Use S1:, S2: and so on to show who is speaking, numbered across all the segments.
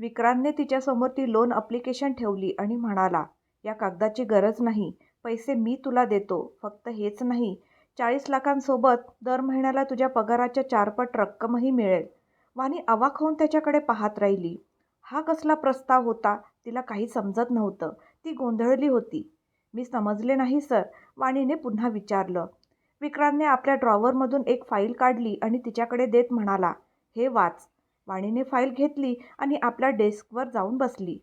S1: विक्रांतने तिच्यासमोर ती loan application ठेवली आणि म्हणाला, या कागदाची गरज नाही. पैसे मी तुला देतो. फक्त हेच नाही, चाळीस लाखांसोबत दर महिन्याला तुझ्या पगाराच्या चारपट रक्कमही मिळेल. वाणी अवाक होऊन त्याच्याकडे पाहत राहिली. हा कसला प्रस्ताव होता? तिला काही समजत नव्हतं. ती गोंधळली होती. मी समजले नाही सर, वाणीने पुन्हा विचारलं. विक्रांतने आपल्या ड्रॉवरमधून एक फाईल काढली आणि तिच्याकडे देत म्हणाला, हे वाच. वाणीने फाईल घेतली आणि आपल्या डेस्कवर जाऊन बसली.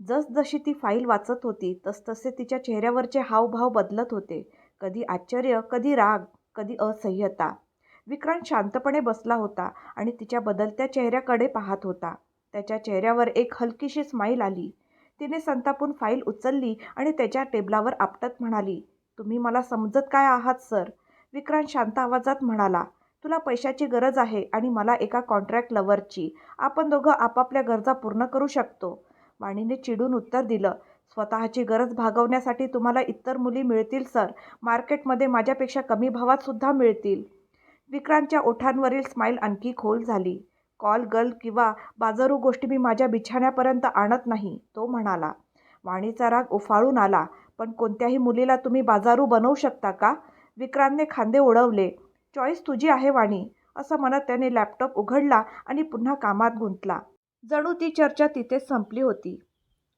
S1: जसजशी ती फाईल वाचत होती तसतसे तिच्या चेहऱ्यावरचे हावभाव बदलत होते. कधी आश्चर्य, कधी राग, कधी असह्यता. विक्रांत शांतपणे बसला होता आणि तिच्या बदलत्या चेहऱ्याकडे पाहत होता. त्याच्या चेहऱ्यावर एक हलकीशी स्माईल आली. तिने संतापून फाईल उचलली आणि त्याच्या टेबलावर आपटत म्हणाली, तुम्ही मला समजत काय आहात सर? विक्रांत शांत आवाजात म्हणाला, तुला पैशाची गरज आहे आणि मला एका कॉन्ट्रॅक्ट लवरची आपण दोघं आपापल्या गरजा पूर्ण करू शकतो. वाणीने चिडून उत्तर दिलं, स्वतःची गरज भागवण्यासाठी तुम्हाला इतर मुली मिळतील सर. मार्केटमध्ये माझ्यापेक्षा कमी भावात सुद्धा मिळतील. विक्रांतच्या ओठांवरील स्माईल आणखी खोल झाली. कॉल गर्ल किंवा बाजारू गोष्टी मी माझ्या बिछाण्यापर्यंत आणत नाही, तो म्हणाला. वाणीचा राग उफाळून आला, पण कोणत्याही मुलीला तुम्ही बाजारू बनवू शकता का? विक्रांतने खांदे ओढवले. चॉईस तुझी आहे वाणी, असं म्हणत त्याने लॅपटॉप उघडला आणि पुन्हा कामात गुंतला. जणू ती चर्चा तिथेच संपली होती.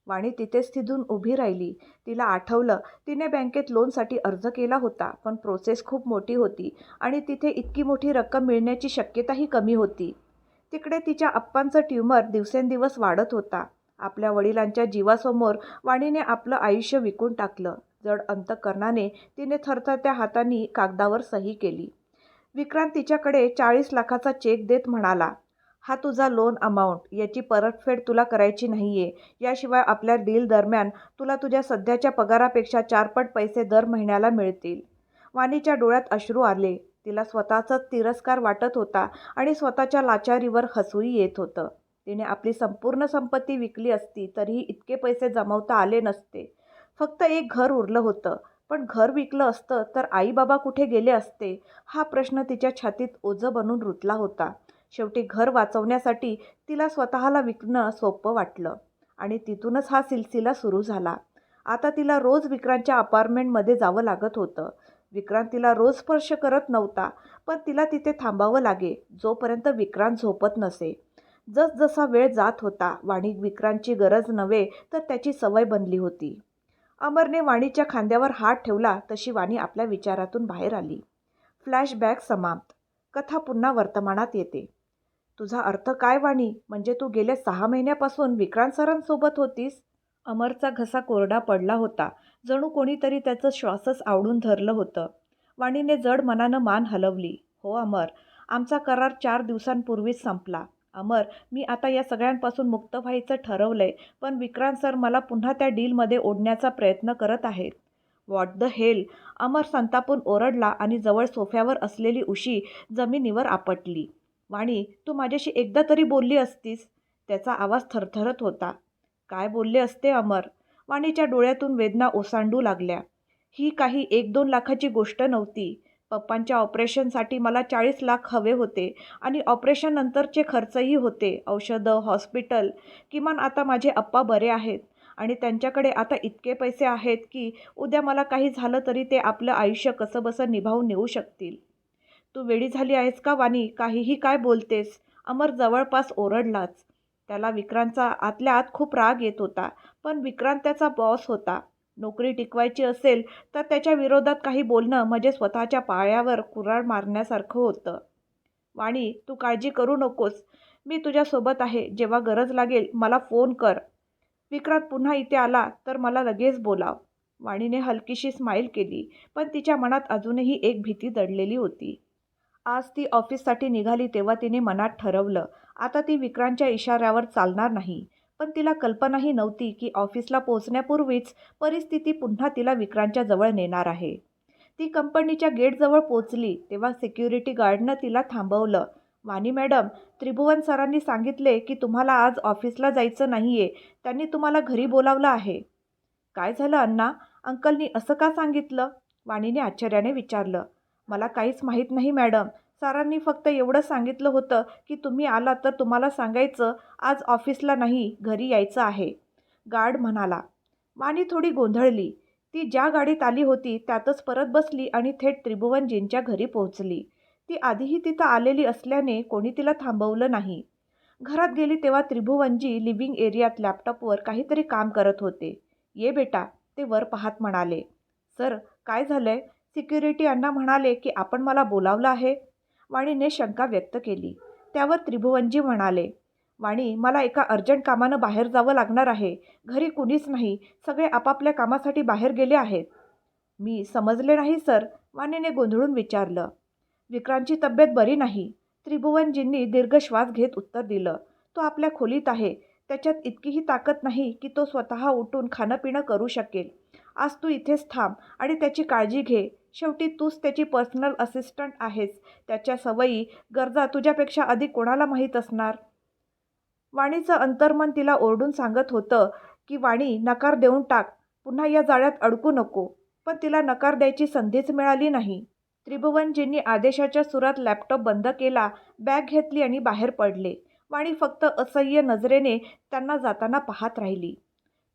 S1: वाणी तिथेच तिथून उभी राहिली. तिला आठवलं, तिने बँकेत लोनसाठी अर्ज केला होता, पण प्रोसेस खूप मोठी होती आणि तिथे इतकी मोठी रक्कम मिळण्याची शक्यताही कमी होती. तिकडे तिच्या आप्पांचं ट्यूमर दिवसेंदिवस वाढत होता. आपल्या वडिलांच्या जीवासमोर वाणीने आपलं आयुष्य विकून टाकलं. जड अंतःकरणाने तिने थरथरत्या हातांनी कागदावर सही केली. विक्रांत तिच्याकडे चाळीस लाखाचा चेक देत म्हणाला, हा तुझा लोन अमाऊंट याची परतफेड तुला करायची नाहीये. याशिवाय आपल्या डील दरम्यान तुला तुझ्या सध्याच्या पगारापेक्षा चारपट पैसे दर महिन्याला मिळतील. वाणीच्या डोळ्यात अश्रू आले. तिला स्वतःचाच तिरस्कार वाटत होता आणि स्वतःच्या लाचारीवर हसूही येत होतं. तिने आपली संपूर्ण संपत्ती विकली असती तरीही इतके पैसे जमवता आले नसते. फक्त एक घर उरलं होतं. पण घर विकलं असतं तर आईबाबा कुठे गेले असते? हा प्रश्न तिच्या छातीत ओझं बनून रुतला होता. शेवटी घर वाचवण्यासाठी तिला स्वतःला विकणं सोपं वाटलं आणि तिथूनच हा सिलसिला सुरू झाला. आता तिला रोज विक्रांतच्या अपार्टमेंटमध्ये जावं लागत होतं. विक्रांत तिला रोज स्पर्श करत नव्हता, पण तिला तिथे थांबावं लागे, जोपर्यंत विक्रांत झोपत नसे. जसजसा वेळ जात होता, वाणी विक्रांतची गरज नव्हे तर त्याची सवय बनली होती. अमरने वाणीच्या खांद्यावर हात ठेवला तशी वाणी आपल्या विचारातून बाहेर आली. फ्लॅशबॅक समाप्त. कथा पुन्हा वर्तमानात येते. तुझा अर्थ काय वाणी? म्हणजे तू गेल्या सहा महिन्यापासून विक्रांत सरांसोबत होतीस? अमरचा घसा कोरडा पडला होता. जणू कोणीतरी त्याचं श्वासच आवडून धरलं होतं. वाणीने जड मनानं मान हलवली. हो अमर, आमचा करार चार दिवसांपूर्वीच संपला. अमर, मी आता या सगळ्यांपासून मुक्त व्हायचं ठरवलंय, पण विक्रांत सर मला पुन्हा त्या डीलमध्ये ओढण्याचा प्रयत्न करत आहेत. What the hell? अमर संतापून ओरडला आणि जवळ सोफ्यावर असलेली उशी जमिनीवर आपटली. वाणी, तू माझ्याशी एकदा तरी बोलली असतीस. त्याचा आवाज थरथरत होता. काय बोलले असते अमर? वाणीच्या डोळ्यातून वेदना ओसांडू लागल्या. ही काही एक दोन लाखाची गोष्ट नव्हती. पप्पांच्या ऑपरेशनसाठी मला चाळीस लाख हवे होते आणि ऑपरेशननंतरचे खर्चही होते. औषधं, हॉस्पिटल. किमान आता माझे अप्पा बरे आहेत आणि त्यांच्याकडे आता इतके पैसे आहेत की उद्या मला काही झालं तरी ते आपलं आयुष्य कसंबसं निभावून नेऊ शकतील. तू वेळी झाली आहेस का वाणी? काहीही काय बोलतेस? अमर जवळपास ओरडलाच. त्याला विक्रांतचा आतल्या आत खूप राग येत होता. पण विक्रांत त्याचा बॉस होता. नोकरी टिकवायची असेल तर त्याच्या विरोधात काही बोलणं म्हणजे स्वतःच्या पायावर कुऱ्हाड मारण्यासारखं होतं. वाणी, तू काळजी करू नकोस. मी तुझ्यासोबत आहे. जेव्हा गरज लागेल मला फोन कर. विक्रांत पुन्हा इथे आला तर मला लगेच बोलाव. वाणीने हलकीशी स्माईल केली, पण तिच्या मनात अजूनही एक भीती दडलेली होती. आज ती ऑफिससाठी निघाली तेव्हा तिने मनात ठरवलं, आता ती विक्रांतच्या इशाऱ्यावर चालणार नाही. पण तिला कल्पनाही नव्हती की ऑफिसला पोहोचण्यापूर्वीच परिस्थिती पुन्हा तिला विक्रांतच्या जवळ नेणार आहे. ती कंपनीच्या गेटजवळ पोचली तेव्हा सिक्युरिटी गार्डनं तिला थांबवलं. वाणी मॅडम, त्रिभुवन सरांनी सांगितले की तुम्हाला आज ऑफिसला जायचं नाही आहे त्यांनी तुम्हाला घरी बोलावलं आहे. काय झालं अण्णा? अंकलनी असं का सांगितलं? वाणीने आश्चर्याने विचारलं. मला काहीच माहीत नाही मॅडम. सरांनी फक्त एवढं सांगितलं होतं की तुम्ही आलात तर तुम्हाला सांगायचं आज ऑफिसला नाही घरी यायचं आहे. गार्ड म्हणाला वाणी थोडी गोंधळली. ती ज्या गाडीत आली होती त्यातच परत बसली आणि थेट त्रिभुवनजींच्या घरी पोहोचली. ती आधीही तिथं आलेली असल्याने कोणी तिला थांबवलं नाही. घरात गेली तेव्हा त्रिभुवनजी लिव्हिंग एरियात लॅपटॉपवर काहीतरी काम करत होते. ये बेटा ते वर पाहत म्हणाले. सर काय झालंय? सिक्युरिटी अण्णा म्हणाले की आपण मला बोलावलं आहे. वाणीने शंका व्यक्त केली. त्यावर त्रिभुवनजी म्हणाले वाणी मला एका अर्जंट कामानं बाहेर जावं लागणार आहे. घरी कुणीच नाही. सगळे आपापल्या कामासाठी बाहेर गेले आहेत. मी समजले नाही सर वाणीने गोंधळून विचारलं. विक्रांतची तब्येत बरी नाही. त्रिभुवनजींनी दीर्घ श्वास घेत उत्तर दिलं. तो आपल्या खोलीत आहे. त्याच्यात इतकीही ताकद नाही की तो स्वतः उठून खाणं पिणं करू शकेल. आज तू इथेच थांब आणि त्याची काळजी घे. शेवटी तूच त्याची पर्सनल असिस्टंट आहेस. त्याच्या सवयी गरजा तुझ्यापेक्षा अधिक कोणाला माहीत असणार? वाणीचं अंतर्मन तिला ओरडून सांगत होतं की वाणी नकार देऊन टाक. पुन्हा या जाळ्यात अडकू नको. पण तिला नकार द्यायची संधीच मिळाली नाही. त्रिभुवनजींनी आदेशाच्या सुरात लॅपटॉप बंद केला बॅग घेतली आणि बाहेर पडले. वाणी फक्त असह्य नजरेने त्यांना जाताना पाहत राहिली.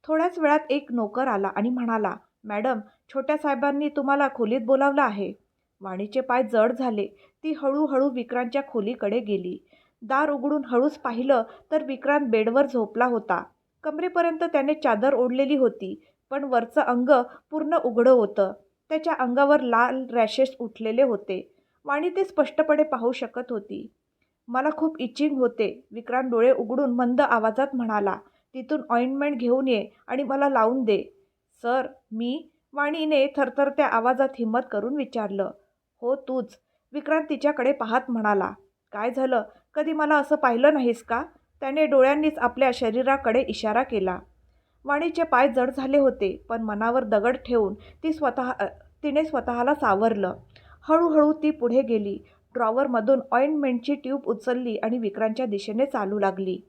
S1: थोड्याच वेळात एक नोकर आला आणि म्हणाला मॅडम छोट्या साहेबांनी तुम्हाला खोलीत बोलावलं आहे. वाणीचे पाय जड झाले. ती हळूहळू विक्रांतच्या खोलीकडे गेली. दार उघडून हळूच पाहिलं तर विक्रांत बेडवर झोपला होता. कमरेपर्यंत त्याने चादर ओढलेली होती पण वरचं अंग पूर्ण उघडं होतं. त्याच्या अंगावर लाल रॅशेस उठलेले होते. वाणी ते स्पष्टपणे पाहू शकत होती. मला खूप इचिंग होते विक्रांत डोळे उघडून मंद आवाजात म्हणाला. तिथून ऑइंटमेंट घेऊन ये आणि मला लावून दे. सर मी वाणीने थरथरत्या आवाजात हिंमत करून विचारलं. हो तूच. विक्रांत तिच्याकडे पाहत म्हणाला. काय झालं? कधी मला असं पाहिलं नाहीस का? त्याने डोळ्यांनीच आपल्या शरीराकडे इशारा केला. वाणीचे पाय जड झाले होते पण मनावर दगड ठेवून ती स्वतः तिने स्वतःला सावरलं. हळूहळू ती पुढे गेली. ड्रॉवरमधून ऑइंटमेंटची ट्यूब उचलली आणि विक्रांतच्या दिशेने चालू लागली.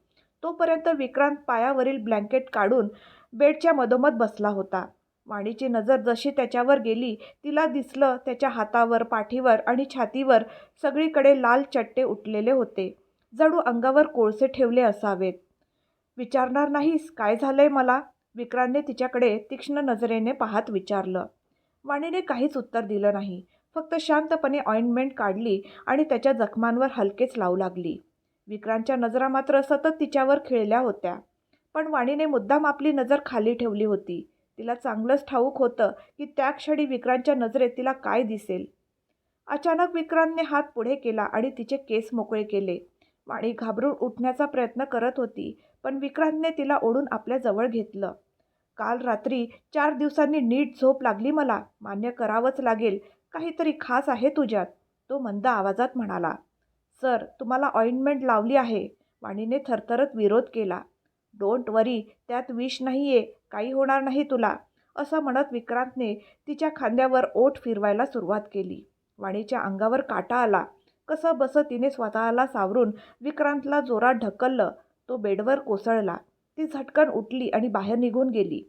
S1: तोपर्यंत विक्रांत पायावरील ब्लँकेट काढून बेडच्या मधोमध बसला होता. वाणीची नजर जशी त्याच्यावर गेली तिला दिसलं त्याच्या हातावर पाठीवर आणि छातीवर सगळीकडे लाल चट्टे उठलेले होते. जणू अंगावर कोळसे ठेवले असावेत. विचारणार नाहीस काय झालंय मला? विक्रांतने तिच्याकडे तीक्ष्ण नजरेने पाहत विचारलं. वाणीने काहीच उत्तर दिलं नाही. फक्त शांतपणे ऑइंटमेंट काढली आणि त्याच्या जखमांवर हलकेच लावू लागली. विक्रांतच्या नजरा मात्र सतत तिच्यावर खिळल्या होत्या. पण वाणीने मुद्दाम आपली नजर खाली ठेवली होती. तिला चांगलंच ठाऊक होतं की त्या क्षणी विक्रांतच्या नजरेत तिला काय दिसेल. अचानक विक्रांतने हात पुढे केला आणि तिचे केस मोकळे केले. वाणी घाबरून उठण्याचा प्रयत्न करत होती पण विक्रांतने तिला ओढून आपल्या जवळ घेतलं. काल रात्री चार दिवसांनी नीट झोप लागली मला. मान्य करावंच लागेल. काहीतरी खास आहे तुझ्यात तो मंद आवाजात म्हणाला. सर तुम्हाला ऑइंटमेंट लावली आहे. वाणीने थरथरत विरोध केला. डोंट वरी त्यात विष नाही आहे काही होणार नाही तुला असं म्हणत विक्रांतने तिच्या खांद्यावर ओठ फिरवायला सुरुवात केली. वाणीच्या अंगावर काटा आला. कसं बसं तिने स्वतःला सावरून विक्रांतला जोरात ढकललं तो बेडवर कोसळला. ती झटकन उठली आणि बाहेर निघून गेली.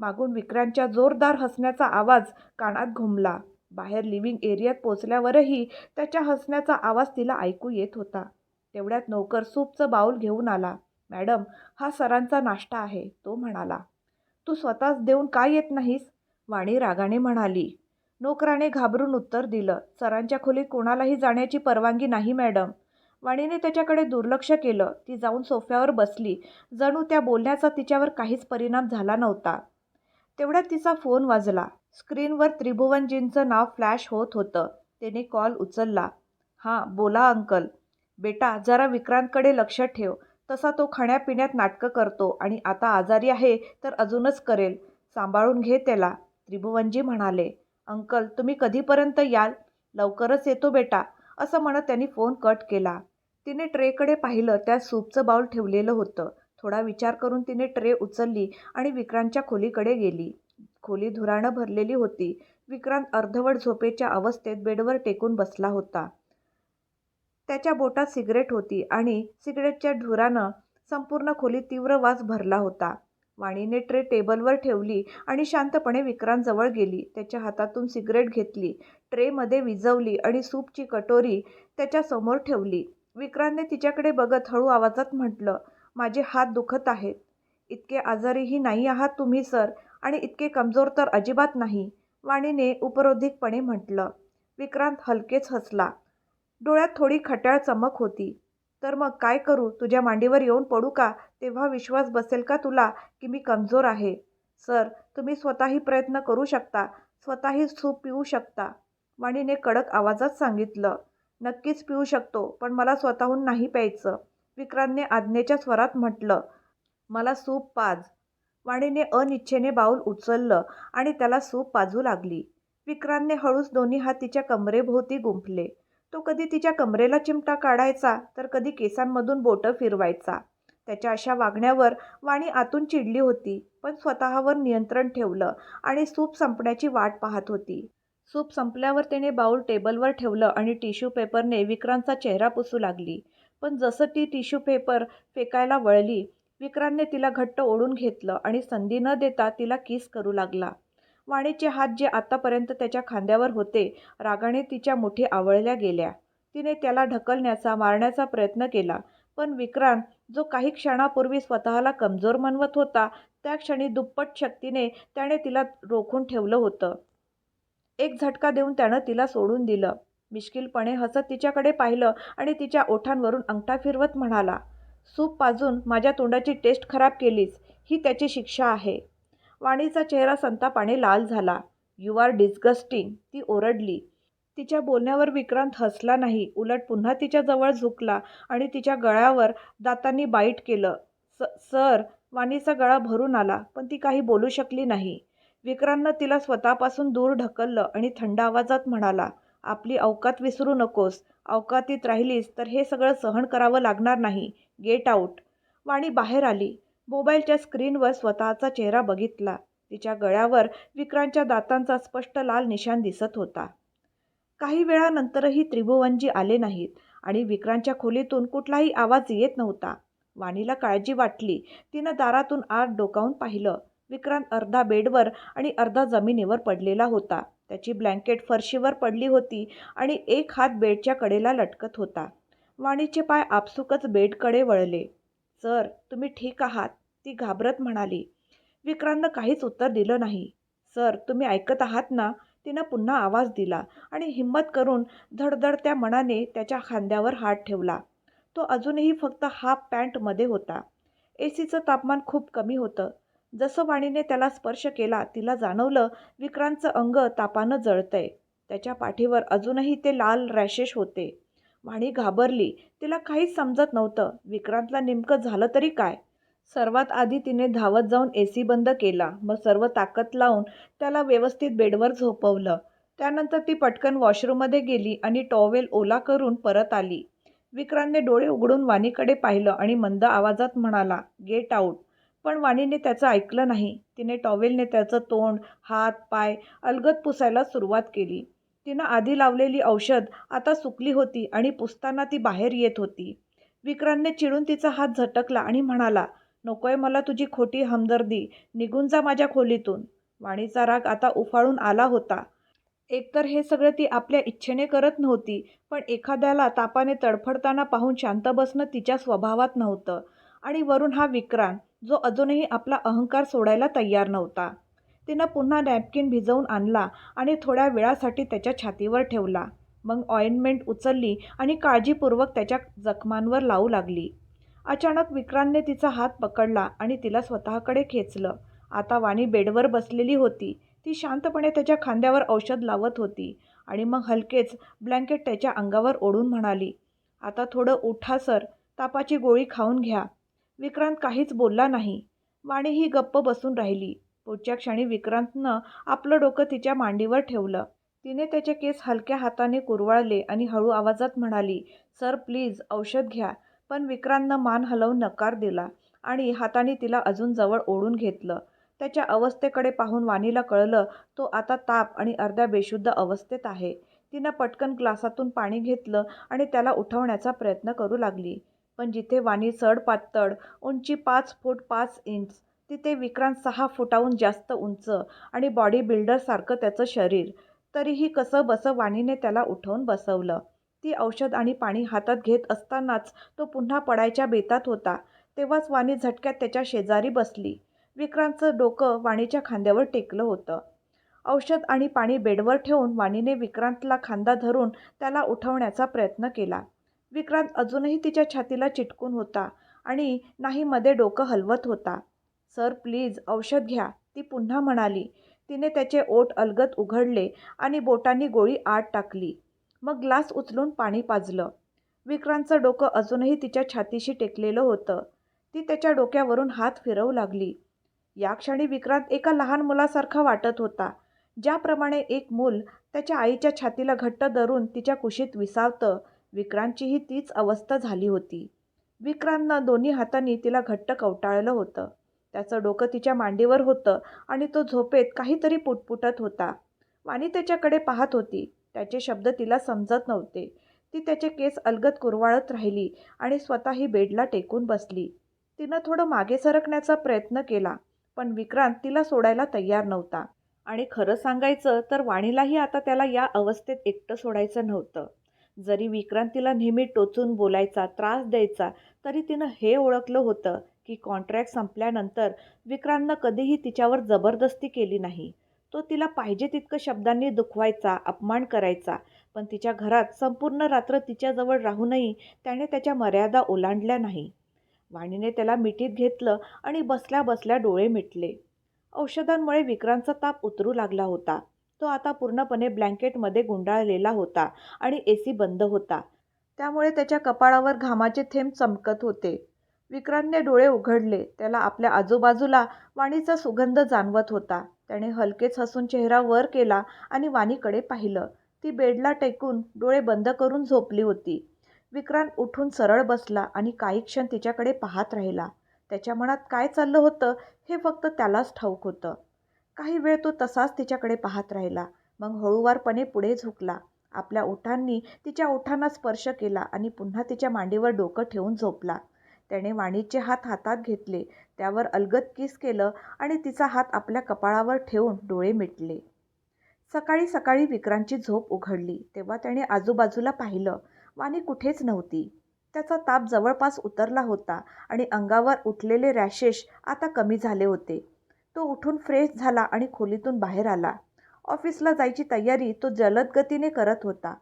S1: मागून विक्रांतच्या जोरदार हसण्याचा आवाज कानात घुमला. बाहेर लिव्हिंग एरियात पोचल्यावरही त्याच्या हसण्याचा आवाज तिला ऐकू येत होता. तेवढ्यात नोकर सूपचं बाऊल घेऊन आला. मॅडम हा सरांचा नाश्ता आहे तो म्हणाला. तू स्वतःच देऊन का येत नाहीस? वाणी रागाने म्हणाली. नोकराने घाबरून उत्तर दिलं. सरांच्या खोलीत कोणालाही जाण्याची परवानगी नाही मॅडम. वाणीने त्याच्याकडे दुर्लक्ष केलं. ती जाऊन सोफ्यावर बसली. जणू त्या बोलण्याचा तिच्यावर काहीच परिणाम झाला नव्हता. तेवढ्यात तिचा फोन वाजला. स्क्रीनवर त्रिभुवनजींचं नाव फ्लॅश होत होतं. त्याने कॉल उचलला. हां बोला अंकल. बेटा जरा विक्रांतकडे लक्ष ठेव. तसा तो खाण्यापिण्यात नाटकं करतो आणि आता आजारी आहे तर अजूनच करेल. सांभाळून घे त्याला त्रिभुवनजी म्हणाले. अंकल तुम्ही कधीपर्यंत याल? लवकरच येतो बेटा असं म्हणत त्यांनी फोन कट केला. तिने ट्रेकडे पाहिलं त्यात सूपचं बाऊल ठेवलेलं होतं. थोडा विचार करून तिने ट्रे उचलली आणि विक्रांतच्या खोलीकडे गेली. खोली धुरानं भरलेली होती विक्रांत अर्धवट झोपेच्या अवस्थेत बेडवर टेकून बसला होता त्याच्या बोटात सिगरेट होती आणि सिगरेटच्या धुरानं संपूर्ण खोलीत तीव्र वास भरला होता वाणीने ट्रे टेबलवर ठेवली आणि शांतपणे विक्रांतजवळ गेली. त्याच्या हातातून सिगरेट घेतली. ट्रेमध्ये विझवली आणि सूपची कटोरी त्याच्यासमोर ठेवली. विक्रांतने तिच्याकडे बघत हळू आवाजात म्हटलं, माझे हात दुखत आहेत. इतके आजारीही नाही आहात तुम्ही सर आणि इतके कमजोर तर अजिबात नाही, वाणीने उपरोधिकपणे म्हटलं. विक्रांत हलकेच हसला. डोळ्यात थोडी खट्याळ चमक होती. तर मग काय करू? तुझ्या मांडीवर येऊन पडू का? तेव्हा विश्वास बसेल का तुला की मी कमजोर आहे? सर, तुम्ही स्वतःही प्रयत्न करू शकता. स्वतःही सूप पिऊ शकता, वाणीने कडक आवाजात सांगितलं. नक्कीच पिऊ शकतो, पण मला स्वतःहून नाही प्यायचं, विक्रांतने आज्ञेच्या स्वरात म्हटलं. मला सूप पाज. वाणीने अनिच्छेने बाऊल उचललं आणि त्याला सूप पाजू लागली. विक्रांतने हळूच दोन्ही हात तिच्या कमरेभोवती गुंफले. तो कधी तिच्या कमरेला चिमटा काढायचा तर कधी केसांमधून बोटं फिरवायचा. त्याच्या अशा वागण्यावर वाणी आतून चिडली होती, पण स्वतःवर नियंत्रण ठेवलं आणि सूप संपण्याची वाट पाहत होती. सूप संपल्यावर तिने बाऊल टेबलवर ठेवलं आणि टिश्यू पेपरने विक्रांतचा चेहरा पुसू लागली. पण जसं ती टिश्यू पेपर फेकायला वळली, विक्रांतने तिला घट्ट ओढून घेतलं आणि संधी न देता तिला किस करू लागला. वाणीचे हात जे आतापर्यंत त्याच्या खांद्यावर होते, रागाने तिच्या मुठी आवळल्या गेल्या. तिने त्याला ढकलण्याचा, मारण्याचा प्रयत्न केला, पण विक्रांत, जो काही क्षणापूर्वी स्वतःला कमजोर म्हणवत होता, त्या क्षणी दुप्पट शक्तीने त्याने तिला रोखून ठेवलं होतं. एक झटका देऊन त्यानं तिला सोडून दिलं. मिश्किलपणे हसत तिच्याकडे पाहिलं आणि तिच्या ओठांवरून अंगठा फिरवत म्हणाला, सूप पाजून माझ्या तोंडाची टेस्ट खराब केलीस, ही त्याची शिक्षा आहे. वाणीचा चेहरा संतापाने लाल झाला. यू आर डिस्गस्टिंग, ती ओरडली. तिच्या बोलण्यावर विक्रांत हसला नाही. उलट पुन्हा तिच्या जवळ झुकला आणि तिच्या गळ्यावर दातांनी बाईट केलं. स सर, वाणीचा गळा भरून आला, पण ती काही बोलू शकली नाही. विक्रांतनं तिला स्वतःपासून दूर ढकललं आणि थंड आवाजात म्हणाला, आपली अवकात विसरू नकोस. अवकातीत राहिलीस तर हे सगळं सहन करावं लागणार नाही. Gate out. वाणी बाहेर आली. मोबाईलच्या स्क्रीनवर स्वतःचा चेहरा बघितला. तिच्या गळ्यावर विक्रांतच्या दातांचा स्पष्ट लाल निशाण दिसत होता. काही वेळानंतरही त्रिभुवनजी आले नाहीत आणि विक्रांतच्या खोलीतून कुठलाही आवाज येत नव्हता. वाणीला काळजी वाटली. तिनं दारातून आत डोकावून पाहिलं. विक्रांत अर्धा बेडवर आणि अर्धा जमिनीवर पडलेला होता. त्याची ब्लँकेट फरशीवर पडली होती आणि एक हात बेडच्या कडेला लटकत होता. वाणीचे पाय आपसूकच बेडकडे वळले. सर, तुम्ही ठीक आहात? ती घाबरत म्हणाली. विक्रांतनं काहीच उत्तर दिलं नाही. सर, तुम्ही ऐकत आहात ना? तिनं पुन्हा आवाज दिला आणि हिंमत करून धडधडत्या मनाने त्याच्या खांद्यावर हात ठेवला. तो अजूनही फक्त हाफ पॅन्टमध्ये होता. ए सीचं तापमान खूप कमी होतं. जसं वाणीने त्याला स्पर्श केला, तिला जाणवलं विक्रांतचं अंग तापानं जळतंय. त्याच्या पाठीवर अजूनही ते लाल रॅशेश होते. वाणी घाबरली. तिला काहीच समजत नव्हतं. विक्रांतला नेमकं झालं तरी काय? सर्वात आधी तिने धावत जाऊन ए सी बंद केला. मग सर्व ताकद लावून त्याला व्यवस्थित बेडवर झोपवलं. त्यानंतर ती पटकन वॉशरूममध्ये गेली आणि टॉवेल ओला करून परत आली. विक्रांतने डोळे उघडून वाणीकडे पाहिलं आणि मंद आवाजात म्हणाला, गेट आऊट. पण वाणीने त्याचं ऐकलं नाही. तिने टॉवेलने त्याचं तोंड, हात, पाय अलगद पुसायला सुरुवात केली. तिनं आधी लावलेली औषध आता सुकली होती आणि पुसताना ती बाहेर येत होती. विक्रांतने चिडून तिचा हात झटकला आणि म्हणाला, नकोय मला तुझी खोटी हमदर्दी. निघून जा माझ्या खोलीतून. वाणीचा राग आता उफाळून आला होता. एकतर हे सगळं ती आपल्या इच्छेने करत नव्हती, पण एखाद्याला तापाने तडफडताना पाहून शांत बसणं तिच्या स्वभावात नव्हतं. आणि वरून हा विक्रांत, जो अजूनही आपला अहंकार सोडायला तयार नव्हता. तिनं पुन्हा नॅपकिन भिजवून आणला आणि थोड्या वेळासाठी त्याच्या छातीवर ठेवला. मग ऑइंटमेंट उचलली आणि काळजीपूर्वक त्याच्या जखमांवर लावू लागली. अचानक विक्रांतने तिचा हात पकडला आणि तिला स्वतःकडे खेचलं. आता वाणी बेडवर बसलेली होती. ती शांतपणे त्याच्या खांद्यावर औषध लावत होती आणि मग हलकेच ब्लँकेट त्याच्या अंगावर ओढून म्हणाली, आता थोडं उठा सर, तापाची गोळी खाऊन घ्या. विक्रांत काहीच बोलला नाही. वाणी ही गप्प बसून राहिली. पुढच्या क्षणी विक्रांतनं आपलं डोकं तिच्या मांडीवर ठेवलं. तिने त्याचे केस हलक्या हाताने कुरवाळले आणि हळू आवाजात म्हणाली, सर प्लीज, औषध घ्या. पण विक्रांतनं मान हलवून नकार दिला आणि हाताने तिला अजून जवळ ओढून घेतलं. त्याच्या अवस्थेकडे पाहून वाणीला कळलं, तो आता ताप आणि अर्ध्या बेशुद्ध अवस्थेत आहे. तिनं पटकन ग्लासातून पाणी घेतलं आणि त्याला उठवण्याचा प्रयत्न करू लागली. पण जिथे वाणी सडपातळ, उंची पाच फूट पाच इंच, तिथे विक्रांत सहा फुटाहून जास्त उंच आणि बॉडी बिल्डरसारखं त्याचं शरीर. तरीही कसं बसं वाणीने त्याला उठवून बसवलं. ती औषध आणि पाणी हातात घेत असतानाच तो पुन्हा पडायच्या बेतात होता. तेव्हाच वाणी झटक्यात त्याच्या शेजारी बसली. विक्रांतचं डोकं वाणीच्या खांद्यावर टेकलं होतं. औषध आणि पाणी बेडवर ठेवून वाणीने विक्रांतला खांदा धरून त्याला उठवण्याचा प्रयत्न केला. विक्रांत अजूनही तिच्या छातीला चिटकून होता आणि नाही मध्ये डोकं हलवत होता. सर प्लीज औषध घ्या. ती पुन्हा म्हणाली. तिने त्याचे ओठ अलगद उघडले आणि बोटांनी गोळी आत टाकली. मग ग्लास उचलून पाणी पाजलं. विक्रांतचं डोकं अजूनही तिच्या छातीशी टेकलेलं होतं. ती त्याच्या डोक्यावरून हात फिरवू लागली. या क्षणी विक्रांत एका लहान मुलासारखा वाटत होता. ज्याप्रमाणे एक मूल त्याच्या आईच्या छातीला घट्ट धरून तिच्या कुशीत विसावतं विक्रांतचीही तीच अवस्था झाली होती. विक्रांतनं दोन्ही हातांनी तिला घट्ट कवटाळलं होतं. त्याचं डोकं तिच्या मांडीवर होतं आणि तो झोपेत काहीतरी पुटपुटत होता. वाणी त्याच्याकडे पाहत होती. त्याचे शब्द तिला समजत नव्हते. ती त्याचे केस अलगद कुरवाळत राहिली आणि स्वतःही बेडला टेकून बसली. तिनं थोडं मागे सरकण्याचा प्रयत्न केला पण विक्रांत तिला सोडायला तयार नव्हता. आणि खरं सांगायचं तर वाणीलाही आता त्याला या अवस्थेत एकटं सोडायचं नव्हतं. जरी विक्रांत तिला नेहमी टोचून बोलायचा त्रास द्यायचा तरी तिनं हे ओळखलं होतं. की कॉन्ट्रॅक्ट संपल्यानंतर विक्रांतनं कधीही तिच्यावर जबरदस्ती केली नाही. तो तिला पाहिजे तितकं शब्दांनी दुखवायचा अपमान करायचा पण तिच्या घरात संपूर्ण रात्र तिच्याजवळ राहूनही त्याने त्याच्या मर्यादा ओलांडल्या नाही. वाणीने त्याला मिठीत घेतलं आणि बसल्या बसल्या डोळे मिटले. औषधांमुळे विक्रांतचा ताप उतरू लागला होता. तो आता पूर्णपणे ब्लँकेटमध्ये गुंडाळलेला होता आणि ए सी बंद होता. त्यामुळे त्याच्या कपाळावर घामाचे थेंब चमकत होते. विक्रांतने डोळे उघडले. त्याला आपल्या आजूबाजूला वाणीचा सुगंध जाणवत होता. त्याने हलकेच हसून चेहरा वर केला आणि वाणीकडे पाहिलं. ती बेडला टेकून डोळे बंद करून झोपली होती. विक्रांत उठून सरळ बसला आणि काही क्षण तिच्याकडे पाहत राहिला. त्याच्या मनात काय चाललं होतं हे फक्त त्यालाच ठाऊक होतं. काही वेळ तो तसाच तिच्याकडे पाहत राहिला. मग हळूवारपणे पुढे झुकला. आपल्या ओठांनी तिच्या ओठांना स्पर्श केला आणि पुन्हा तिच्या मांडीवर डोकं ठेवून झोपला. त्याने वाणीचे हात हातात घेतले त्यावर अलगद किस केलं आणि तिचा हात आपल्या कपाळावर ठेवून डोळे मिटले. सकाळी सकाळी विक्रांतची झोप उघडली तेव्हा त्याने आजूबाजूला पाहिलं वाणी कुठेच नव्हती. त्याचा ताप जवळपास उतरला होता आणि अंगावर उठलेले रॅशेस आता कमी झाले होते. तो उठून फ्रेश झाला आणि खोलीतून बाहेर आला. ऑफिसला जायची तयारी तो जलद गतीने करत होता.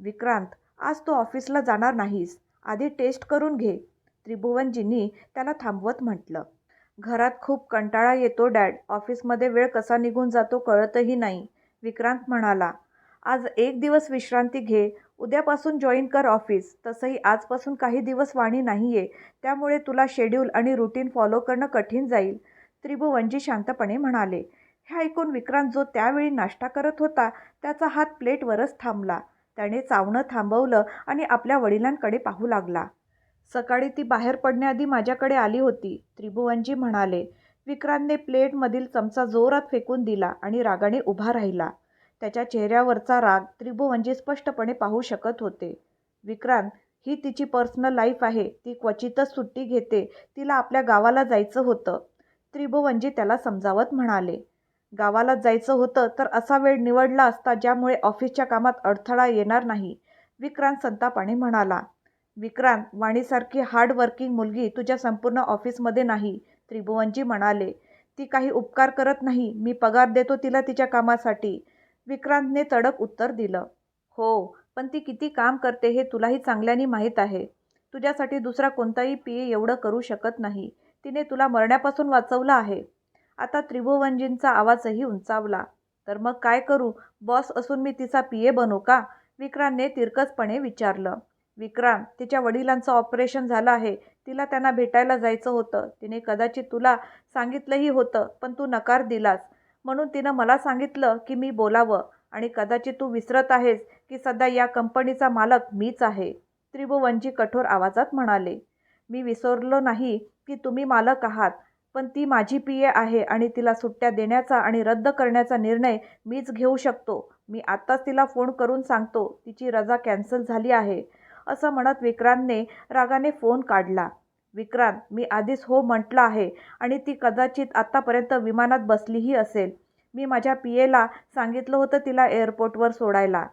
S1: विक्रांत आज तो ऑफिसला जाणार नाहीस. आधी टेस्ट करून घे. त्रिभुवनजींनी त्याला थांबवत म्हटलं. घरात खूप कंटाळा येतो डॅड. ऑफिसमध्ये वेळ कसा निघून जातो कळतही नाही विक्रांत म्हणाला. आज एक दिवस विश्रांती घे. उद्यापासून जॉईन कर ऑफिस. तसंही आजपासून काही दिवस वाणी नाही आहे त्यामुळे तुला शेड्यूल आणि रुटीन फॉलो करणं कठीण जाईल त्रिभुवनजी शांतपणे म्हणाले. हे ऐकून विक्रांत जो त्यावेळी नाश्ता करत होता त्याचा हात प्लेटवरच थांबला. त्याने चावणं थांबवलं आणि आपल्या वडिलांकडे पाहू लागला. सकाळी ती बाहेर पडण्याआधी माझ्याकडे आली होती. त्रिभुवनजी म्हणाले विक्रांतने प्लेटमधील चमचा जोरात फेकून दिला आणि रागाने उभा राहिला. त्याच्या चेहऱ्यावरचा राग त्रिभुवनजी स्पष्टपणे पाहू शकत होते. विक्रांत ही तिची पर्सनल लाईफ आहे. ती क्वचितच सुट्टी घेते. तिला आपल्या गावाला जायचं होतं त्रिभुवनजी त्याला समजावत म्हणाले गावाला जायचं होतं तर असा वेळ निवडला असता ज्यामुळे ऑफिसच्या कामात अडथळा येणार नाही विक्रांत संतापाने म्हणाला विक्रांत वाणीसारखी हार्ड वर्किंग मुलगी तुझ्या संपूर्ण ऑफिसमध्ये नाही त्रिभुवनजी म्हणाले. ती काही उपकार करत नाही मी पगार देतो तिला तिच्या कामासाठी. विक्रांतने तडक उत्तर दिलं. हो पण ती किती काम करते हे तुलाही चांगल्याने माहीत आहे. तुझ्यासाठी दुसरा कोणताही पी ए एवढं करू शकत नाही. तिने तुला मरण्यापासून वाचवलं आहे. आता त्रिभुवनजींचा आवाजही उंचावला. तर मग काय करू? बॉस असून मी तिचा पी ए बनू का? विक्रांतने तिरकसपणे विचारलं. विक्रांत तिच्या वडिलांचं ऑपरेशन झालं आहे. तिला त्यांना भेटायला जायचं होतं. तिने कदाचित तुला सांगितलंही होतं पण तू नकार दिलास. म्हणून तिनं मला सांगितलं की मी बोलावं आणि कदाचित तू विसरत आहेस की सध्या या कंपनीचा मालक मीच आहे. त्रिभुवनजी कठोर आवाजात म्हणाले मी विसरलो नाही की तुम्ही मालक आहात पण ती माझी पी ए आहे आणि तिला सुट्ट्या देण्याचा आणि रद्द करण्याचा निर्णय मीच घेऊ शकतो. मी आत्ताच तिला फोन करून सांगतो तिची रजा कॅन्सल झाली आहे. असं म्हणत विक्रांतने रागाने फोन काढला. विक्रांत मी आधीच हो म्हटलं आहे आणि ती कदाचित आत्तापर्यंत विमानात बसलीही असेल. मी माझ्या पियेला सांगितलं होतं तिला एअरपोर्टवर सोडायला.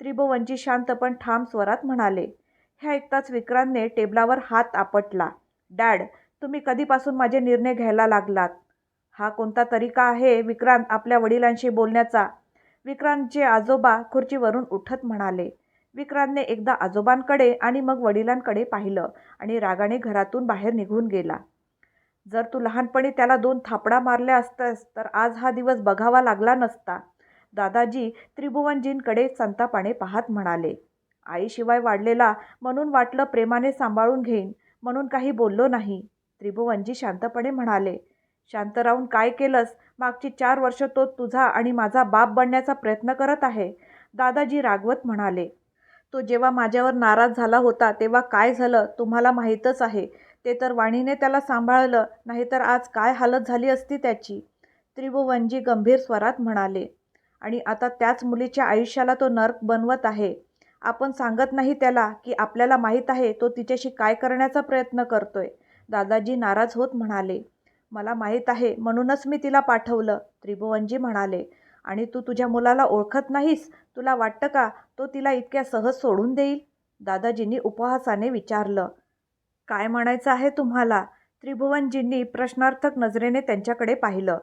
S1: त्रिभुवनजी शांत पण ठाम स्वरात म्हणाले हे ऐकताच विक्रांतने टेबलावर हात आपटला. डॅड तुम्ही कधीपासून माझे निर्णय घ्यायला लागलात? हा कोणता तरीका आहे विक्रांत आपल्या वडिलांशी बोलण्याचा विक्रांतचे आजोबा खुर्चीवरून उठत म्हणाले विक्रांतने एकदा आजोबांकडे आणि मग वडिलांकडे पाहिलं आणि रागाने घरातून बाहेर निघून गेला. जर तू लहानपणी त्याला दोन थापडा मारल्या असतास तर आज हा दिवस बघावा लागला नसता दादाजी त्रिभुवनजींकडे संतापाने पाहत म्हणाले. आईशिवाय वाढलेला म्हणून वाटलं प्रेमाने सांभाळून घेईन म्हणून काही बोललो नाही. त्रिभुवनजी शांतपणे म्हणाले शांत राहून काय केलंस? मागची चार वर्ष तो तुझा आणि माझा बाप बनण्याचा प्रयत्न करत आहे. दादाजी रागवत म्हणाले तो जेव्हा माझ्यावर नाराज झाला होता तेव्हा काय झालं तुम्हाला माहीतच आहे. ते तर वाणीने त्याला सांभाळलं नाहीतर आज काय हालत झाली असती त्याची? त्रिभुवनजी गंभीर स्वरात म्हणाले. आणि आता त्याच मुलीच्या आयुष्याला तो नर्क बनवत आहे. आपण सांगत नाही त्याला की आपल्याला माहीत आहे तो तिच्याशी काय करण्याचा प्रयत्न करतोय. दादाजी नाराज होत म्हणाले. मला माहीत आहे म्हणूनच मी तिला पाठवलं त्रिभुवनजी म्हणाले. आणि तू तुझ्या मुलाला ओळखत नाहीस तुला वाटतं का तो तिला इतक्या सहज सोडून देईल? दादाजींनी उपहासाने विचारलं. काय म्हणायचं आहे तुम्हाला? त्रिभुवनजींनी प्रश्नार्थक नजरेने त्यांच्याकडे पाहिलं.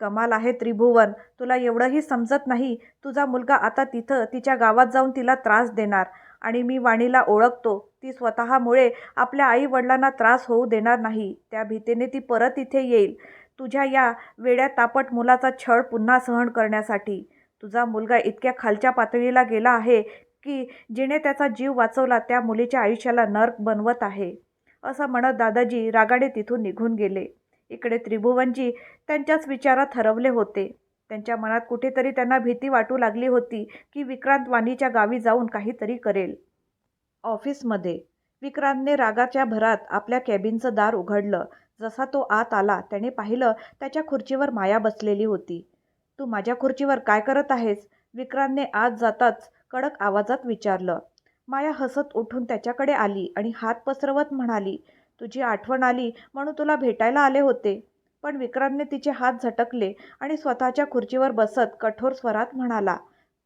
S1: कमाल आहे त्रिभुवन तुला एवढंही समजत नाही तुझा मुलगा आता तिथं तिच्या गावात जाऊन तिला त्रास देणार आणि मी वाणीला ओळखतो ती स्वतःमुळे आपल्या आई वडिलांना त्रास होऊ देणार नाही त्या भीतीने ती परत इथे येईल. तुझ्या या वेड्या तापट मुलाचा छळ पुन्हा सहन करण्यासाठी. तुझा मुलगा इतक्या खालच्या पातळीला गेला आहे की जिने त्याचा जीव वाचवला त्या मुलीच्या आयुष्याला नर्क बनवत आहे. असं म्हणत दादाजी रागाडे तिथून निघून गेले. इकडे त्रिभुवनजी त्यांच्याच विचारात हरवले होते. त्यांच्या मनात कुठेतरी त्यांना भीती वाटू लागली होती की विक्रांत वाणीच्या गावी जाऊन काहीतरी करेल. ऑफिसमध्ये विक्रांतने रागाच्या भरात आपल्या कॅबिनचं दार उघडलं. जसा तो आत आला त्याने पाहिलं त्याच्या खुर्चीवर माया बसलेली होती. तू माझ्या खुर्चीवर काय करत आहेस? विक्रांतने आत जाताच कडक आवाजात विचारलं. माया हसत उठून त्याच्याकडे आली आणि हात पसरवत म्हणाली तुझी आठवण आली म्हणून तुला भेटायला आले होते. पण विक्रांतने तिचे हात झटकले आणि स्वतःच्या खुर्चीवर बसत कठोर स्वरात म्हणाला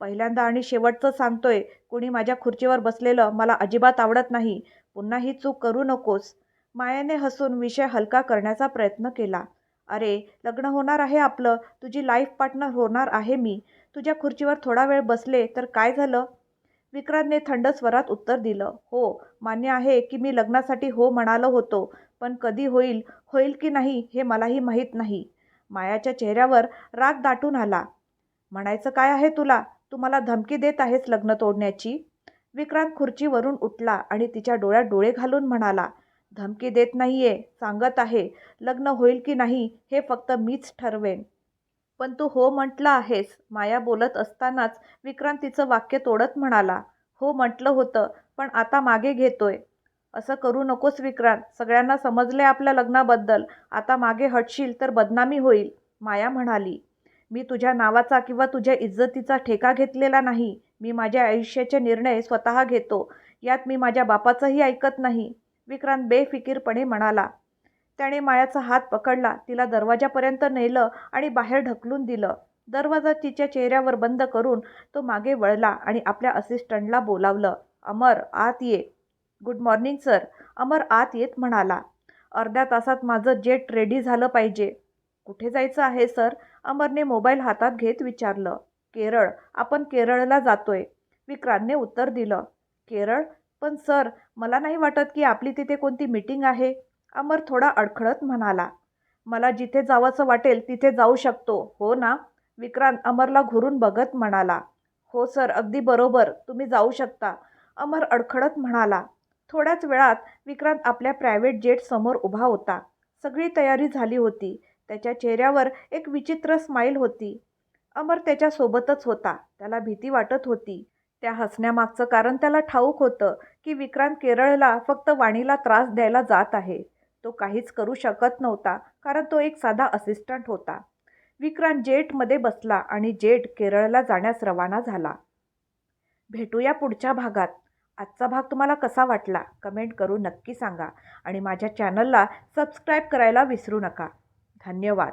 S1: पहिल्यांदा आणि शेवटचं सांगतोय कुणी माझ्या खुर्चीवर बसलेलं मला अजिबात आवडत नाही. पुन्हा ही चूक करू नकोस. मायाने हसून विषय हलका करण्याचा प्रयत्न केला. अरे लग्न होणार आहे आपलं. तुझी लाईफ पार्टनर होणार आहे मी. तुझ्या खुर्चीवर थोडा वेळ बसले तर काय झालं? विक्रांतने थंड स्वरात उत्तर दिलं. हो मान्य आहे की मी लग्नासाठी हो म्हणालो होतो पण कधी होईल होईल की नाही हे मलाही माहीत नाही. मायाच्या चेहऱ्यावर राग दाटून आला. म्हणायचं काय आहे तुला? तू मला धमकी देत आहेस लग्न तोडण्याची? विक्रांत खुर्चीवरून उठला आणि तिच्या डोळ्यात डोळे घालून म्हणाला. धमकी देत नाहीये सांगत आहे लग्न होईल की नाही हे फक्त मीच ठरवेन. पण तू हो म्हटलं आहेस माया बोलत असतानाच विक्रांत तिचं वाक्य तोडत म्हणाला. हो म्हटलं होतं पण आता मागे घेतोय. असं करू नकोस विक्रांत सगळ्यांना समजले आपल्या लग्नाबद्दल. आता मागे हटशील तर बदनामी होईल माया म्हणाली. मी तुझ्या नावाचा किंवा तुझ्या इज्जतीचा ठेका घेतलेला नाही. मी माझ्या आयुष्याचे निर्णय स्वतः घेतो. यात मी माझ्या बापाचंही ऐकत नाही. विक्रांत बेफिकीरपणे म्हणाला त्याने मायाचा हात पकडला तिला दरवाजापर्यंत नेलं आणि बाहेर ढकलून दिलं. दरवाजा तिच्या चेहऱ्यावर बंद करून तो मागे वळला आणि आपल्या असिस्टंटला बोलावलं अमर आत ये. गुड मॉर्निंग सर अमर आत येत म्हणाला अर्ध्या तासात माझं जेट रेडी झालं पाहिजे. कुठे जायचं आहे सर अमरने मोबाईल हातात घेत विचारलं केरळ. आपण केरळला जातोय. विक्रांतने उत्तर दिलं केरळ? पण सर मला नाही वाटत की आपली तिथे कोणती मीटिंग आहे. अमर थोडा अडखळत म्हणाला. मला जिथे जावंसं वाटेल तिथे जाऊ शकतो हो ना? विक्रांत अमरला घुरून बघत म्हणाला. हो सर अगदी बरोबर तुम्ही जाऊ शकता. अमर अडखळत म्हणाला. थोड्याच वेळात विक्रांत आपल्या प्रायव्हेट जेट समोर उभा होता. सगळी तयारी झाली होती. त्याच्या चेहऱ्यावर एक विचित्र स्माईल होती. अमर त्याच्यासोबतच होता. त्याला भीती वाटत होती. त्या हसण्यामागचं कारण त्याला ठाऊक होतं की विक्रांत केरळला फक्त वाणीला त्रास द्यायला जात आहे. तो काहीच करू शकत नव्हता कारण तो एक साधा असिस्टंट होता. विक्रांत जेटमध्ये बसला आणि जेट केरळला जाण्यास रवाना झाला. भेटूया पुढच्या भागात. आजचा भाग तुम्हाला कसा वाटला? कमेंट करून नक्की सांगा आणि माझ्या चॅनलला सबस्क्राईब करायला विसरू नका. धन्यवाद.